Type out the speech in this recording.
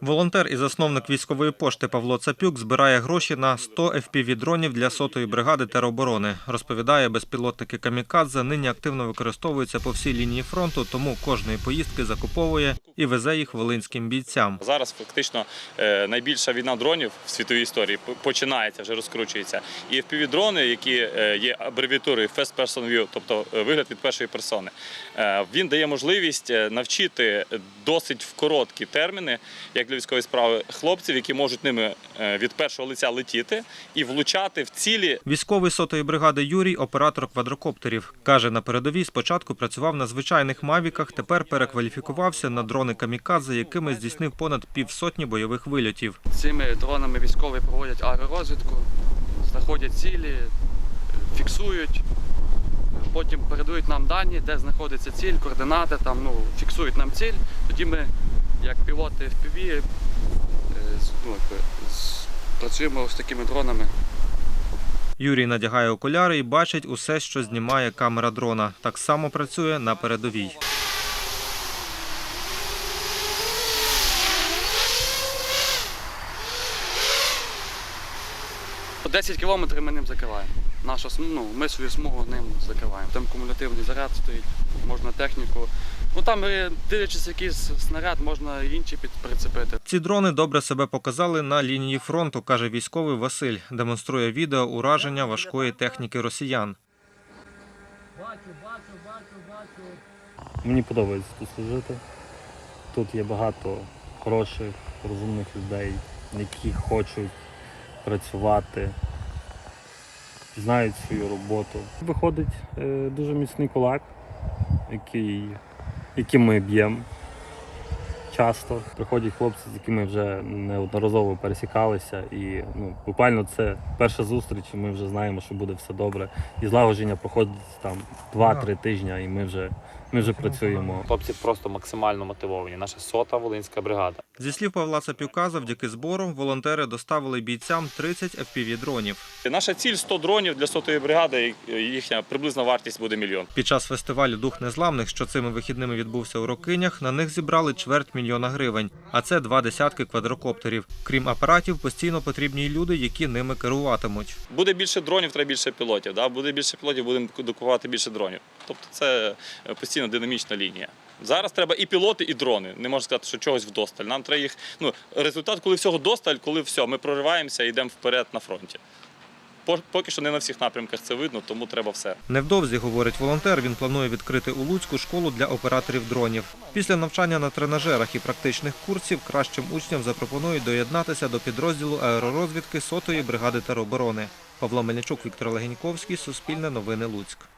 Волонтер і засновник військової пошти Павло Цапюк збирає гроші на 100 FPV-дронів для сотої бригади тероборони. Розповідає, безпілотники камікадзе нині активно використовуються по всій лінії фронту, тому кожної поїздки закуповує і везе їх волинським бійцям. Зараз фактично е, найбільша війна дронів в світовій історії починається, вже розкручується. І FPV-дрони, які е, є абревіатурою First Person View, тобто е, вигляд від першої персони, він дає можливість навчити досить в короткі терміни, як для військової справи, хлопців, які можуть ними е, від першого лиця летіти і влучати в цілі Військовий сотої бригади Юрій оператор квадрокоптерів. Каже, на передовій спочатку працював на звичайних мавіках, тепер перекваліфікувався на дрони камікадзе, якими здійснив понад півсотні бойових вильотів. Цими дронами військові проводять аеророзвідку, знаходять цілі, фіксують, потім передають нам дані, де знаходиться ціль, координати, там, ну, фіксують нам ціль. Тоді ми, як пілоти FPV, е, ну, працюємо з такими дронами. Юрій надягає окуляри і бачить усе, що знімає камера дрона. Так само працює на передовій. По 10 кілометрів ми ним закриваємо. Наша, см- ну, ми свою смугу ним закриваємо. Там кумулятивний заряд стоїть, можна техніку. Ну там, е, дивлячись якийсь снаряд, можна інші під- прицепити. Ці дрони добре себе показали на лінії фронту, каже військовий Василь. Демонструє відео ураження важкої техніки росіян. Бачу, бачу, бачу, бачу. Мені подобається тут служити. Тут є багато хороших, розумних людей, які хочуть працювати, знають свою роботу. Виходить е, дуже міцний кулак, який, яким ми б'ємо часто. Приходять хлопці, з якими вже неодноразово пересікалися. І ну, буквально це перша зустріч, і ми вже знаємо, що буде все добре. І злагодження проходить там 2-3 тижні, і ми вже, ми вже працюємо. Хлопці просто максимально мотивовані. Наша сота волинська бригада. Зі слів Павла Цапюка, завдяки зборам волонтери доставили бійцям 30 FPV-дронів. Наша ціль 100 дронів для сотої бригади. Їхня приблизна вартість буде мільйон. Під час фестивалю Дух Незламних, що цими вихідними відбувся у Рокинях, на них зібрали чверть мільйона гривень, а це два десятки квадрокоптерів. Крім апаратів, постійно потрібні й люди, які ними керуватимуть. Буде більше дронів, треба більше пілотів. Да? Буде більше пілотів, будемо докувати більше дронів. Тобто це е, постійно динамічна лінія. Зараз треба і пілоти, і дрони. Не можна сказати, що чогось вдосталь. Нам треба їх. Ну, результат, коли всього досталь, коли все, ми прориваємося і йдемо вперед на фронті. Поки що не на всіх напрямках це видно, тому треба все. Невдовзі, говорить волонтер, він планує відкрити у Луцьку школу для операторів дронів. Після навчання на тренажерах і практичних курсів кращим учням запропонують доєднатися до підрозділу аеророзвідки сотої бригади тероборони. Павло Мельничук, Віктор Легеньковський, Суспільне новини Луцьк.